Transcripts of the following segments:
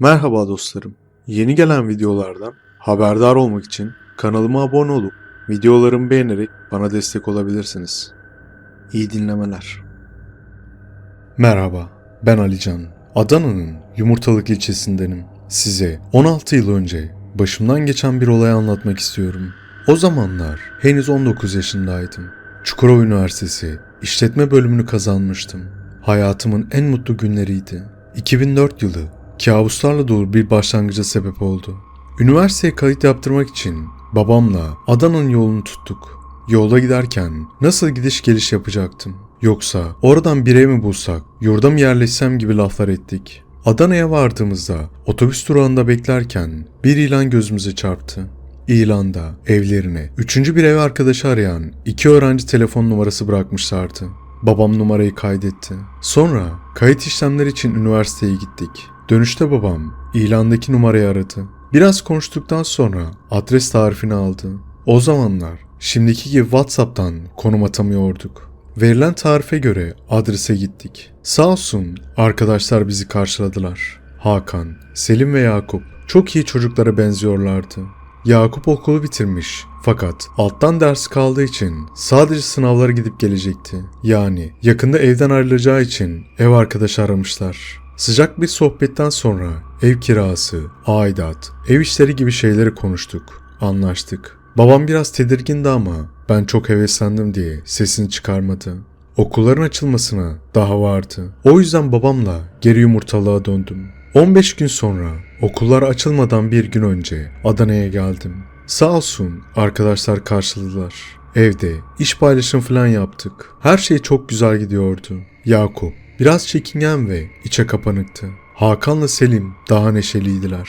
Merhaba dostlarım. Yeni gelen videolardan haberdar olmak için kanalıma abone olup videolarımı beğenerek bana destek olabilirsiniz. İyi dinlemeler. Merhaba, ben Alican. Adana'nın Yumurtalık ilçesindenim. Size 16 yıl önce başımdan geçen bir olayı anlatmak istiyorum. O zamanlar henüz 19 yaşındaydım. Çukurova Üniversitesi işletme bölümünü kazanmıştım. Hayatımın en mutlu günleriydi. 2004 yılı kabuslarla dolu bir başlangıca sebep oldu. Üniversiteye kayıt yaptırmak için babamla Adana'nın yolunu tuttuk. Yolda giderken nasıl gidiş geliş yapacaktım? Yoksa oradan bir ev mi bulsak, yurda mı yerleşsem gibi laflar ettik. Adana'ya vardığımızda otobüs durağında beklerken bir ilan gözümüze çarptı. İlanda evlerine üçüncü bir ev arkadaşı arayan iki öğrenci telefon numarası bırakmışlardı. Babam numarayı kaydetti. Sonra kayıt işlemleri için üniversiteye gittik. Dönüşte babam ilandaki numarayı aradı. Biraz konuştuktan sonra adres tarifini aldı. O zamanlar şimdiki gibi WhatsApp'tan konum atamıyorduk. Verilen tarife göre adrese gittik. Sağ olsun arkadaşlar bizi karşıladılar. Hakan, Selim ve Yakup çok iyi çocuklara benziyorlardı. Yakup okulu bitirmiş fakat alttan ders kaldığı için sadece sınavlara gidip gelecekti. Yani yakında evden ayrılacağı için ev arkadaşı aramışlar. Sıcak bir sohbetten sonra ev kirası, aidat, ev işleri gibi şeyleri konuştuk, anlaştık. Babam biraz tedirgindi ama ben çok heveslendim diye sesini çıkarmadı. Okulların açılmasına daha vardı. O yüzden babamla geri yumurtalığa döndüm. 15 gün sonra okullar açılmadan bir gün önce Adana'ya geldim. Sağ olsun arkadaşlar karşıladılar. Evde iş paylaşım falan yaptık. Her şey çok güzel gidiyordu. Yakup biraz çekingen ve içe kapanıktı. Hakan'la Selim daha neşeliydiler.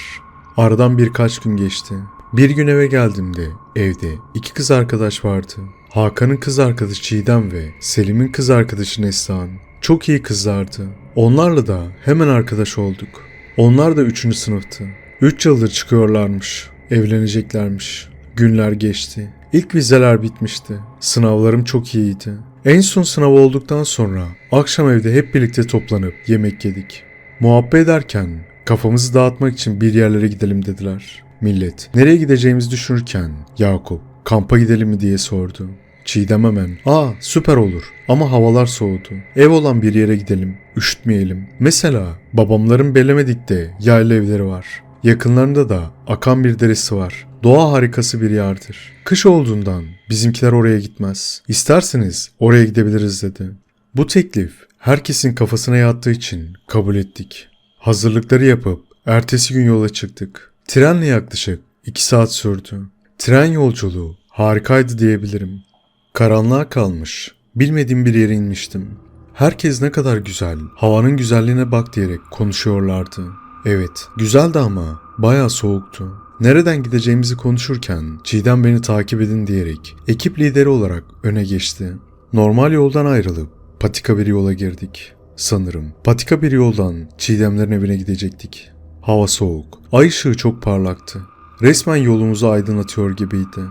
Aradan birkaç gün geçti. Bir gün eve geldiğimde evde iki kız arkadaş vardı. Hakan'ın kız arkadaşı Çiğdem ve Selim'in kız arkadaşı Neslihan. Çok iyi kızlardı. Onlarla da hemen arkadaş olduk. Onlar da 3. sınıftı. 3 yıldır çıkıyorlarmış. Evleneceklermiş. Günler geçti. İlk vizeler bitmişti. Sınavlarım çok iyiydi. En son sınav olduktan sonra akşam evde hep birlikte toplanıp yemek yedik. Muhabbet ederken kafamızı dağıtmak için bir yerlere gidelim dediler. Millet nereye gideceğimizi düşünürken Yakup kampa gidelim mi diye sordu. Çiğdem hemen aa süper olur ama havalar soğudu. Ev olan bir yere gidelim üşütmeyelim. Mesela babamların Belemedik'te yayla evleri var. Yakınlarında da akan bir deresi var. Doğa harikası bir yerdir. Kış olduğundan bizimkiler oraya gitmez. İsterseniz oraya gidebiliriz dedi. Bu teklif herkesin kafasına yattığı için kabul ettik. Hazırlıkları yapıp ertesi gün yola çıktık. Trenle yaklaşık 2 saat sürdü. Tren yolculuğu harikaydı diyebilirim. Karanlığa kalmış, bilmediğim bir yere inmiştim. Herkes ne kadar güzel, havanın güzelliğine bak diyerek konuşuyorlardı. Evet, güzeldi ama bayağı soğuktu. Nereden gideceğimizi konuşurken Çiğdem beni takip edin diyerek ekip lideri olarak öne geçti. Normal yoldan ayrılıp patika bir yola girdik. Sanırım patika bir yoldan Çiğdemlerin evine gidecektik. Hava soğuk, ay ışığı çok parlaktı. Resmen yolumuzu aydınlatıyor gibiydi.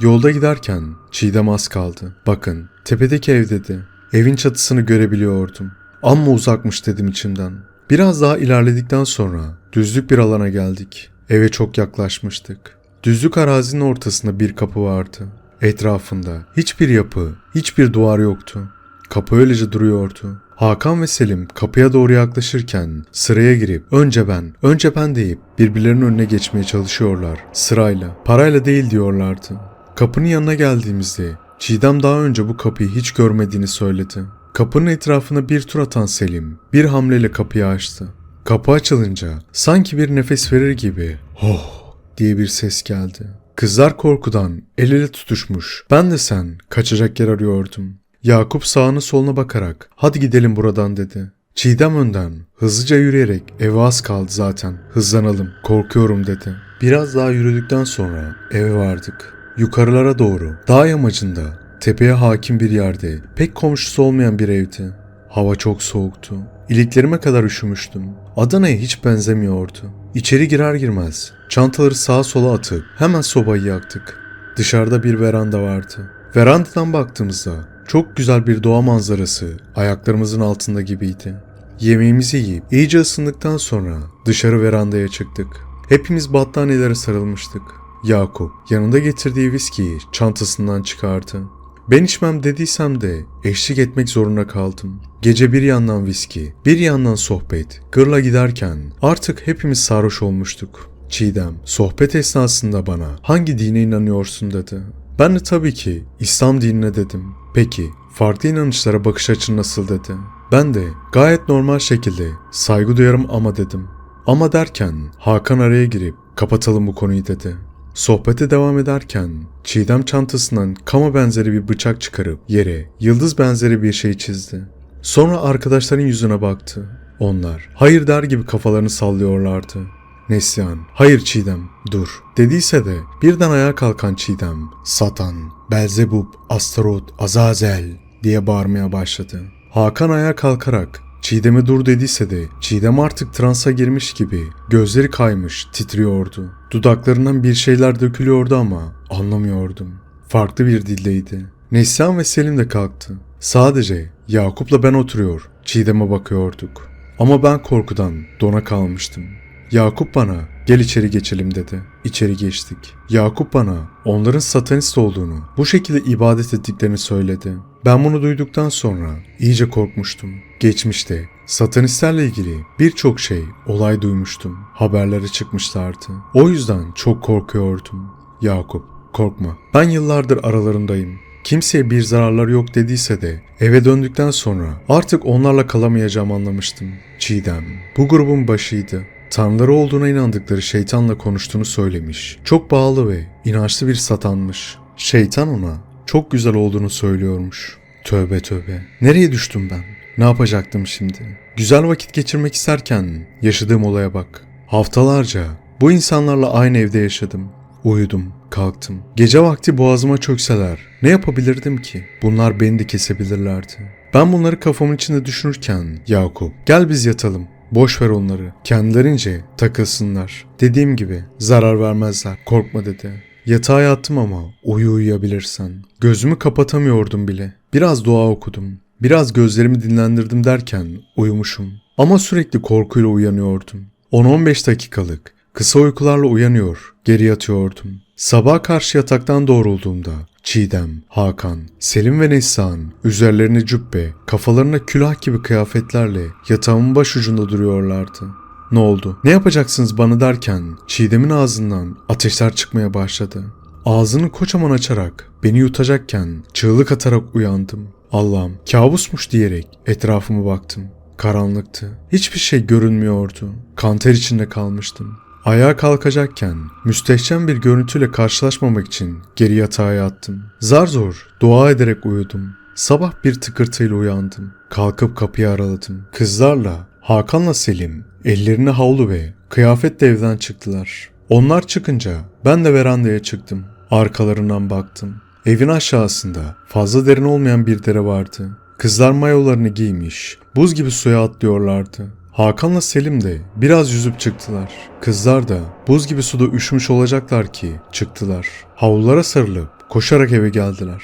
Yolda giderken Çiğdem az kaldı. Bakın tepedeki ev dedi. Evin çatısını görebiliyordum. Amma uzakmış dedim içimden. Biraz daha ilerledikten sonra düzlük bir alana geldik. Eve çok yaklaşmıştık. Düzlük arazinin ortasında bir kapı vardı. Etrafında hiçbir yapı, hiçbir duvar yoktu. Kapı öylece duruyordu. Hakan ve Selim kapıya doğru yaklaşırken sıraya girip önce ben, önce ben deyip birbirlerinin önüne geçmeye çalışıyorlar. Sırayla, parayla değil diyorlardı. Kapının yanına geldiğimizde Çiğdem daha önce bu kapıyı hiç görmediğini söyledi. Kapının etrafına bir tur atan Selim bir hamleyle kapıyı açtı. Kapı açılınca sanki bir nefes verir gibi "Hoh!" diye bir ses geldi. Kızlar korkudan el ele tutuşmuş. Ben de sen kaçacak yer arıyordum. Yakup sağına soluna bakarak hadi gidelim buradan dedi. Çiğdem önden hızlıca yürüyerek eve az kaldı zaten. Hızlanalım korkuyorum dedi. Biraz daha yürüdükten sonra eve vardık. Yukarılara doğru dağ yamacında tepeye hakim bir yerde pek komşusu olmayan bir evdi. Hava çok soğuktu. İliklerime kadar üşümüştüm. Adana'ya hiç benzemiyordu. İçeri girer girmez çantaları sağa sola atıp hemen sobayı yaktık. Dışarıda bir veranda vardı. Verandadan baktığımızda çok güzel bir doğa manzarası ayaklarımızın altında gibiydi. Yemeğimizi yiyip iyice ısındıktan sonra dışarı verandaya çıktık. Hepimiz battaniyelere sarılmıştık. Yakup yanında getirdiği viskiyi çantasından çıkardı. Ben içmem dediysem de eşlik etmek zorunda kaldım. Gece bir yandan viski, bir yandan sohbet, gırla giderken artık hepimiz sarhoş olmuştuk. Çiğdem sohbet esnasında bana hangi dine inanıyorsun dedi. Ben de tabii ki İslam dinine dedim. Peki farklı inanışlara bakış açın nasıl dedi. Ben de gayet normal şekilde saygı duyarım ama dedim. Ama derken Hakan araya girip kapatalım bu konuyu dedi. Sohbete devam ederken Çiğdem çantasından kama benzeri bir bıçak çıkarıp yere yıldız benzeri bir şey çizdi. Sonra arkadaşların yüzüne baktı. Onlar hayır der gibi kafalarını sallıyorlardı. Neslihan, hayır Çiğdem, dur. Dediyse de birden ayağa kalkan Çiğdem, Satan, Belzebub, Astarot, Azazel diye bağırmaya başladı. Hakan ayağa kalkarak Çiğdem'e dur dediyse de Çiğdem artık transa girmiş gibi gözleri kaymış titriyordu. Dudaklarından bir şeyler dökülüyordu ama anlamıyordum. Farklı bir dildeydi. Neslihan ve Selim de kalktı. Sadece Yakup'la ben oturuyor Çiğdem'e bakıyorduk. Ama ben korkudan dona kalmıştım. Yakup bana gel içeri geçelim dedi. İçeri geçtik. Yakup bana onların satanist olduğunu, bu şekilde ibadet ettiklerini söyledi. Ben bunu duyduktan sonra iyice korkmuştum. Geçmişte satanistlerle ilgili birçok şey, olay duymuştum. Haberlere çıkmışlardı. O yüzden çok korkuyordum. Yakup korkma. Ben yıllardır aralarındayım. Kimseye bir zararları yok dediyse de eve döndükten sonra artık onlarla kalamayacağımı anlamıştım. Çiğdem bu grubun başıydı. Tanrıları olduğuna inandıkları şeytanla konuştuğunu söylemiş. Çok bağlı ve inançlı bir satanmış. Şeytan ona çok güzel olduğunu söylüyormuş. Tövbe tövbe. Nereye düştüm ben? Ne yapacaktım şimdi? Güzel vakit geçirmek isterken yaşadığım olaya bak. Haftalarca bu insanlarla aynı evde yaşadım. Uyudum, kalktım. Gece vakti boğazıma çökseler ne yapabilirdim ki? Bunlar beni de kesebilirlerdi. Ben bunları kafamın içinde düşünürken Yakup gel biz yatalım. Boş ver onları. Kendilerince takılsınlar. Dediğim gibi zarar vermezler. Korkma dedi. Yatağa yattım ama uyu uyuyabilirsen. Gözümü kapatamıyordum bile. Biraz dua okudum. Biraz gözlerimi dinlendirdim derken uyumuşum. Ama sürekli korkuyla uyanıyordum. 10-15 dakikalık kısa uykularla uyanıyor, geri yatıyordum. Sabah karşı yataktan doğrulduğumda Çiğdem, Hakan, Selim ve Neslihan üzerlerine cübbe, kafalarına külah gibi kıyafetlerle yatağımın başucunda duruyorlardı. Ne oldu? Ne yapacaksınız bana derken Çiğdem'in ağzından ateşler çıkmaya başladı. Ağzını kocaman açarak beni yutacakken çığlık atarak uyandım. Allah'ım kabusmuş diyerek etrafıma baktım. Karanlıktı. Hiçbir şey görünmüyordu. Kanter içinde kalmıştım. Ayağa kalkacakken müstehcen bir görüntüyle karşılaşmamak için geri yatağa yattım. Zar zor dua ederek uyudum. Sabah bir tıkırtıyla uyandım. Kalkıp kapıyı araladım. Kızlarla Hakan'la Selim ellerine havlu ve kıyafetle evden çıktılar. Onlar çıkınca ben de verandaya çıktım. Arkalarından baktım. Evin aşağısında fazla derin olmayan bir dere vardı. Kızlar mayolarını giymiş, buz gibi suya atlıyorlardı. Hakan'la Selim de biraz yüzüp çıktılar. Kızlar da buz gibi suda üşümüş olacaklar ki çıktılar. Havlulara sarılıp koşarak eve geldiler.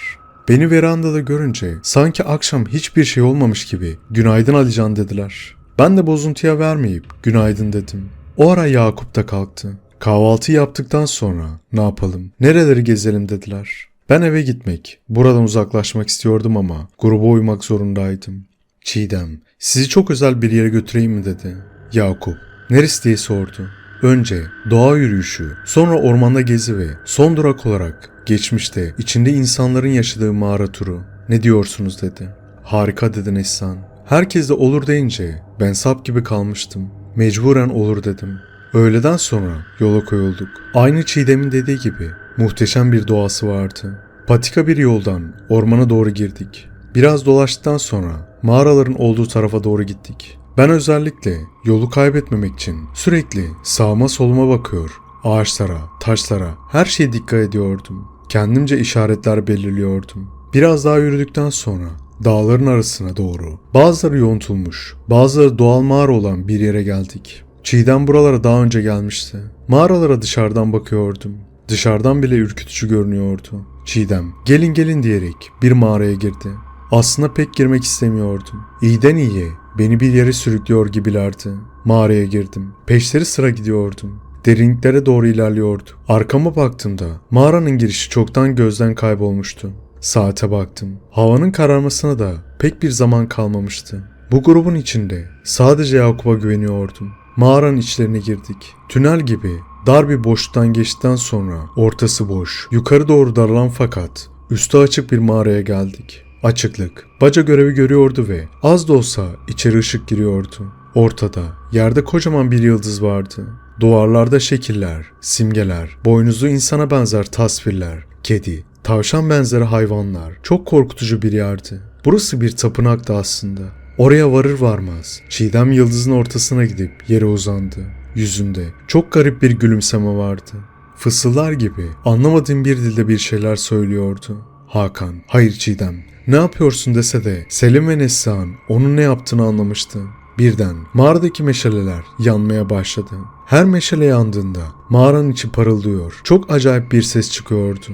Beni verandada görünce sanki akşam hiçbir şey olmamış gibi günaydın Alican dediler. Ben de bozuntuya vermeyip günaydın dedim. O ara Yakup da kalktı. Kahvaltı yaptıktan sonra ne yapalım, nereleri gezelim dediler. Ben eve gitmek, buradan uzaklaşmak istiyordum ama gruba uymak zorundaydım. Çiğdem, sizi çok özel bir yere götüreyim mi dedi. Yakup, neresi diye sordu. Önce doğa yürüyüşü, sonra ormanda gezi ve son durak olarak geçmişte içinde insanların yaşadığı mağara turu. Ne diyorsunuz dedi. Harika dedi Neslihan. Herkes de olur deyince ben sap gibi kalmıştım. Mecburen olur dedim. Öğleden sonra yola koyulduk. Aynı Çiğdem'in dediği gibi muhteşem bir doğası vardı. Patika bir yoldan ormana doğru girdik. Biraz dolaştıktan sonra mağaraların olduğu tarafa doğru gittik. Ben özellikle yolu kaybetmemek için sürekli sağıma soluma bakıyor. Ağaçlara, taşlara, her şeye dikkat ediyordum. Kendimce işaretler belirliyordum. Biraz daha yürüdükten sonra dağların arasına doğru bazıları yontulmuş, bazıları doğal mağara olan bir yere geldik. Çiğdem buralara daha önce gelmişti. Mağaralara dışarıdan bakıyordum. Dışarıdan bile ürkütücü görünüyordu. Çiğdem gelin gelin diyerek bir mağaraya girdi. Aslında pek girmek istemiyordum. İyiden iyiye beni bir yere sürüklüyor gibilerdi. Mağaraya girdim. Peşleri sıra gidiyordum. Derinliklere doğru ilerliyordu. Arkama baktığımda mağaranın girişi çoktan gözden kaybolmuştu. Saate baktım. Havanın kararmasına da pek bir zaman kalmamıştı. Bu grubun içinde sadece Yakup'a güveniyordum. Mağaranın içlerine girdik. Tünel gibi dar bir boşluktan geçtikten sonra ortası boş, yukarı doğru daralan fakat üstü açık bir mağaraya geldik. Açıklık, baca görevi görüyordu ve az da olsa içeri ışık giriyordu. Ortada, yerde kocaman bir yıldız vardı. Duvarlarda şekiller, simgeler, boynuzlu insana benzer tasvirler, kedi, tavşan benzeri hayvanlar. Çok korkutucu bir yerdi. Burası bir tapınaktı aslında. Oraya varır varmaz Çiğdem yıldızın ortasına gidip yere uzandı. Yüzünde çok garip bir gülümseme vardı. Fısıllar gibi anlamadığım bir dilde bir şeyler söylüyordu. Hakan, hayır Çiğdem, ne yapıyorsun dese de Selim ve Neslihan onun ne yaptığını anlamıştı. Birden mağaradaki meşaleler yanmaya başladı. Her meşale yandığında mağaranın içi parıldıyor. Çok acayip bir ses çıkıyordu.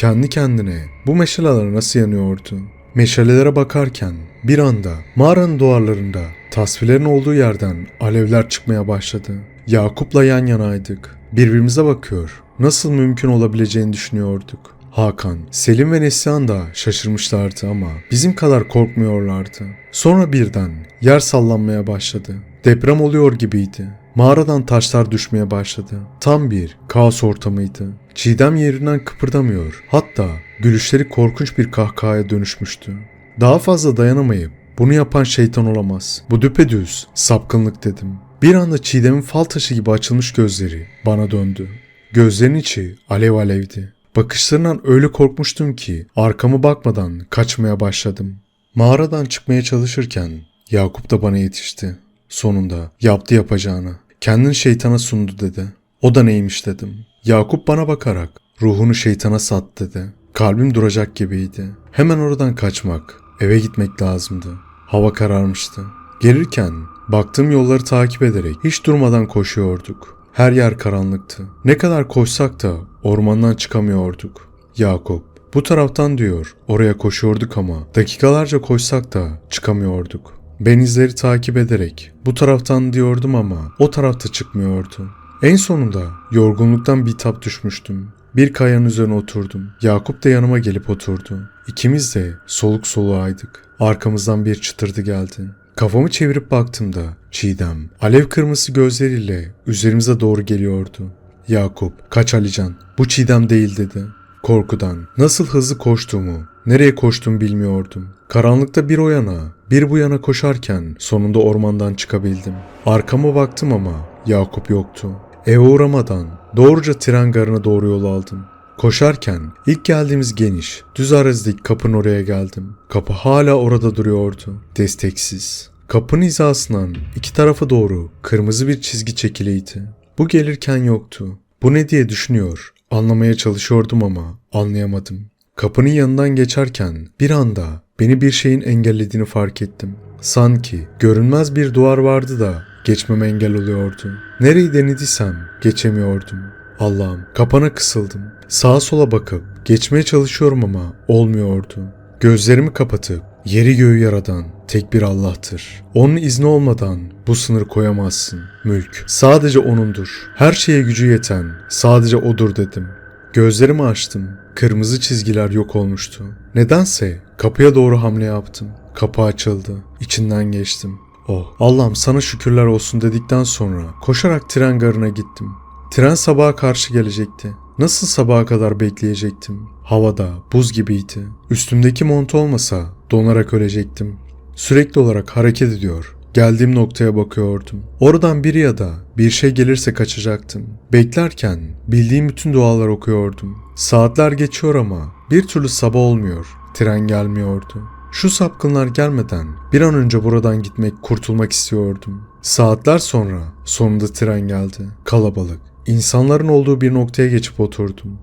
Kendi kendine bu meşaleler nasıl yanıyordu? Meşalelere bakarken bir anda mağaranın duvarlarında tasvirlerin olduğu yerden alevler çıkmaya başladı. Yakup'la yan yanaydık. Birbirimize bakıyor. Nasıl mümkün olabileceğini düşünüyorduk. Hakan, Selim ve Neslihan da şaşırmışlardı ama bizim kadar korkmuyorlardı. Sonra birden yer sallanmaya başladı. Deprem oluyor gibiydi. Mağaradan taşlar düşmeye başladı. Tam bir kaos ortamıydı. Çiğdem yerinden kıpırdamıyor. Hatta gülüşleri korkunç bir kahkahaya dönüşmüştü. Daha fazla dayanamayıp bunu yapan şeytan olamaz. Bu düpedüz sapkınlık dedim. Bir anda Çiğdem'in fal taşı gibi açılmış gözleri bana döndü. Gözlerin içi alev alevdi. Bakışlarından öyle korkmuştum ki arkamı bakmadan kaçmaya başladım. Mağaradan çıkmaya çalışırken Yakup da bana yetişti. Sonunda yaptı yapacağını. Kendini şeytana sundu dedi. O da neymiş dedim. Yakup bana bakarak ruhunu şeytana sat dedi. Kalbim duracak gibiydi. Hemen oradan kaçmak, eve gitmek lazımdı. Hava kararmıştı. Gelirken baktığım yolları takip ederek hiç durmadan koşuyorduk. Her yer karanlıktı. Ne kadar koşsak da ormandan çıkamıyorduk. Yakup bu taraftan diyor oraya koşuyorduk ama dakikalarca koşsak da çıkamıyorduk. Ben izleri takip ederek bu taraftan diyordum ama o tarafta çıkmıyordu. En sonunda yorgunluktan bitap düşmüştüm. Bir kayanın üzerine oturdum. Yakup da yanıma gelip oturdu. İkimiz de soluk soluğaydık. Arkamızdan bir çıtırdı geldi. Kafamı çevirip baktığımda Çiğdem alev kırmızı gözleriyle üzerimize doğru geliyordu. Yakup, kaç Alican, bu Çiğdem değil dedi. Korkudan nasıl hızlı koştuğumu, nereye koştuğumu bilmiyordum. Karanlıkta bir o yana, bir bu yana koşarken sonunda ormandan çıkabildim. Arkama baktım ama Yakup yoktu. Eve uğramadan doğruca tren garına doğru yol aldım. Koşarken ilk geldiğimiz geniş, düz arazdaki kapının oraya geldim. Kapı hala orada duruyordu, desteksiz. Kapının hizasından iki tarafa doğru kırmızı bir çizgi çekiliydi. Bu gelirken yoktu. Bu ne diye düşünüyor, anlamaya çalışıyordum ama anlayamadım. Kapının yanından geçerken bir anda beni bir şeyin engellediğini fark ettim. Sanki görünmez bir duvar vardı da geçmeme engel oluyordu. Nereyi denediysem geçemiyordum. Allah'ım kapana kısıldım. Sağa sola bakıp geçmeye çalışıyorum ama olmuyordu. Gözlerimi kapatıp yeri göğü yaradan tek bir Allah'tır. Onun izni olmadan bu sınır koyamazsın. Mülk sadece O'nundur. Her şeye gücü yeten sadece O'dur dedim. Gözlerimi açtım. Kırmızı çizgiler yok olmuştu. Nedense kapıya doğru hamle yaptım. Kapı açıldı. İçinden geçtim. Oh Allah'ım sana şükürler olsun dedikten sonra koşarak tren garına gittim. Tren sabaha karşı gelecekti. Nasıl sabaha kadar bekleyecektim? Havada buz gibiydi. Üstümdeki mont olmasa donarak ölecektim. Sürekli olarak hareket ediyor. Geldiğim noktaya bakıyordum. Oradan biri ya da bir şey gelirse kaçacaktım. Beklerken bildiğim bütün dualar okuyordum. Saatler geçiyor ama bir türlü sabah olmuyor. Tren gelmiyordu. Şu sapkınlar gelmeden bir an önce buradan gitmek, kurtulmak istiyordum. Saatler sonra sonunda tren geldi. Kalabalık. İnsanların olduğu bir noktaya geçip oturdum.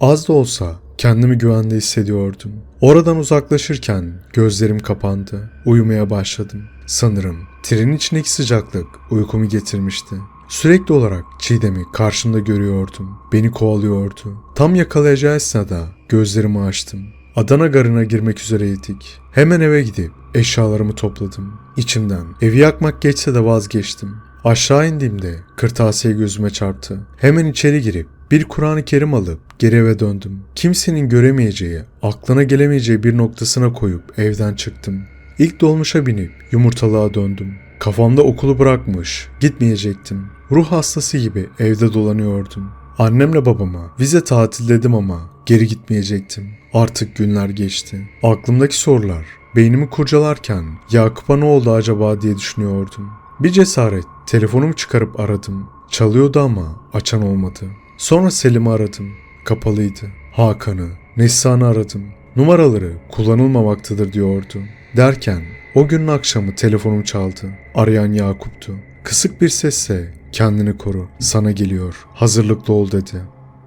Az da olsa kendimi güvende hissediyordum. Oradan uzaklaşırken gözlerim kapandı. Uyumaya başladım. Sanırım trenin içindeki sıcaklık uykumu getirmişti. Sürekli olarak Çiğdem'i karşımda görüyordum. Beni kovalıyordu. Tam yakalayacağı esnada gözlerimi açtım. Adana garına girmek üzereydik. Hemen eve gidip eşyalarımı topladım. İçimden evi yakmak geçse de vazgeçtim. Aşağı indiğimde kırtasiye gözüme çarptı. Hemen içeri girip bir Kur'an-ı Kerim alıp geri eve döndüm. Kimsenin göremeyeceği, aklına gelemeyeceği bir noktasına koyup evden çıktım. İlk dolmuşa binip yumurtalığa döndüm. Kafamda okulu bırakmış, gitmeyecektim. Ruh hastası gibi evde dolanıyordum. Annemle babama vize tatil dedim ama geri gitmeyecektim. Artık günler geçti. Aklımdaki sorular beynimi kurcalarken Yakup'a ne oldu acaba diye düşünüyordum. Bir cesaret telefonumu çıkarıp aradım. Çalıyordu ama açan olmadı. Sonra Selim'i aradım. Kapalıydı. Hakan'ı, Neslihan'ı aradım. Numaraları kullanılmamaktadır diyordu. Derken o günün akşamı telefonum çaldı. Arayan Yakup'tu. Kısık bir sesle kendini koru, sana geliyor, hazırlıklı ol dedi.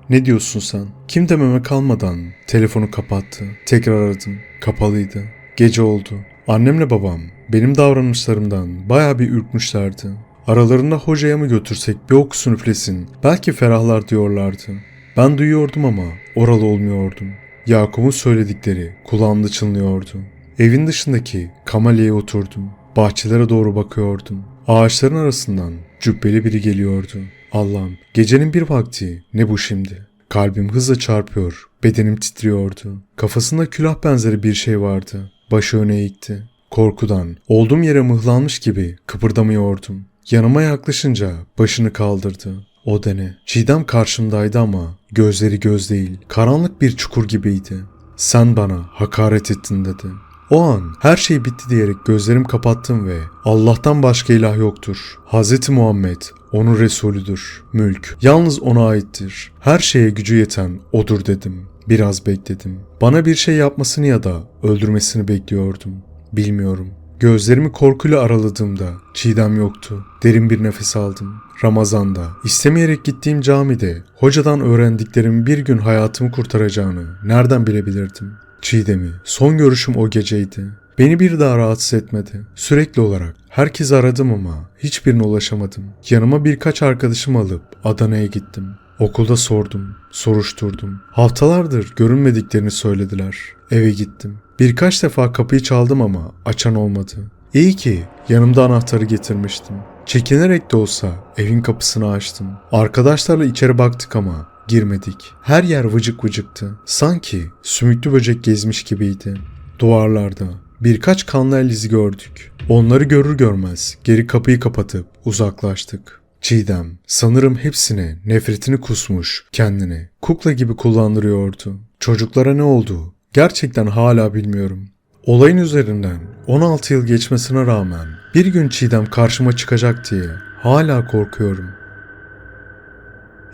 Ne diyorsun sen? Kim dememe kalmadan telefonu kapattı. Tekrar aradım. Kapalıydı. Gece oldu. Annemle babam benim davranışlarımdan baya bir ürkmüşlerdi. Aralarında hocaya mı götürsek bir okusun üflesin, belki ferahlar diyorlardı. Ben duyuyordum ama oralı olmuyordum. Yakup'un söyledikleri kulağımda çınlıyordu. Evin dışındaki kameleye oturdum. Bahçelere doğru bakıyordum. Ağaçların arasından cübbeli biri geliyordu. Allah'ım gecenin bir vakti ne bu şimdi? Kalbim hızla çarpıyor, bedenim titriyordu. Kafasında külah benzeri bir şey vardı. Başı öne eğikti. Korkudan olduğum yere mıhlanmış gibi kıpırdamıyordum. Yanıma yaklaşınca başını kaldırdı. O dene. Çiğdem karşımdaydı ama gözleri göz değil. Karanlık bir çukur gibiydi. Sen bana hakaret ettin dedi. O an her şey bitti diyerek gözlerimi kapattım ve Allah'tan başka ilah yoktur. Hz. Muhammed onun Resulüdür. Mülk yalnız ona aittir. Her şeye gücü yeten odur dedim. Biraz bekledim. Bana bir şey yapmasını ya da öldürmesini bekliyordum. Bilmiyorum. Gözlerimi korkuyla araladığımda Çiğdem yoktu. Derin bir nefes aldım. Ramazan'da istemeyerek gittiğim camide hocadan öğrendiklerimi bir gün hayatımı kurtaracağını nereden bilebilirdim? Çiğdem'i son görüşüm o geceydi. Beni bir daha rahatsız etmedi. Sürekli olarak herkesi aradım ama hiçbirine ulaşamadım. Yanıma birkaç arkadaşım alıp Adana'ya gittim. Okulda sordum, soruşturdum. Haftalardır görünmediklerini söylediler. Eve gittim. Birkaç defa kapıyı çaldım ama açan olmadı. İyi ki yanımda anahtarı getirmiştim. Çekinerek de olsa evin kapısını açtım. Arkadaşlarla içeri baktık ama girmedik. Her yer vıcık vıcıktı. Sanki sümüklü böcek gezmiş gibiydi. Duvarlarda birkaç kanlı el izi gördük. Onları görür görmez geri kapıyı kapatıp uzaklaştık. Çiğdem sanırım hepsine nefretini kusmuş kendini kukla gibi kullandırıyordu. Çocuklara ne oldu gerçekten hala bilmiyorum. Olayın üzerinden 16 yıl geçmesine rağmen bir gün Çiğdem karşıma çıkacak diye hala korkuyorum.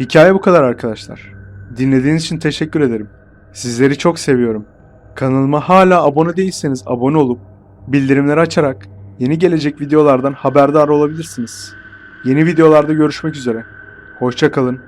Hikaye bu kadar arkadaşlar. Dinlediğiniz için teşekkür ederim. Sizleri çok seviyorum. Kanalıma hala abone değilseniz abone olup bildirimleri açarak yeni gelecek videolardan haberdar olabilirsiniz. Yeni videolarda görüşmek üzere. Hoşça kalın.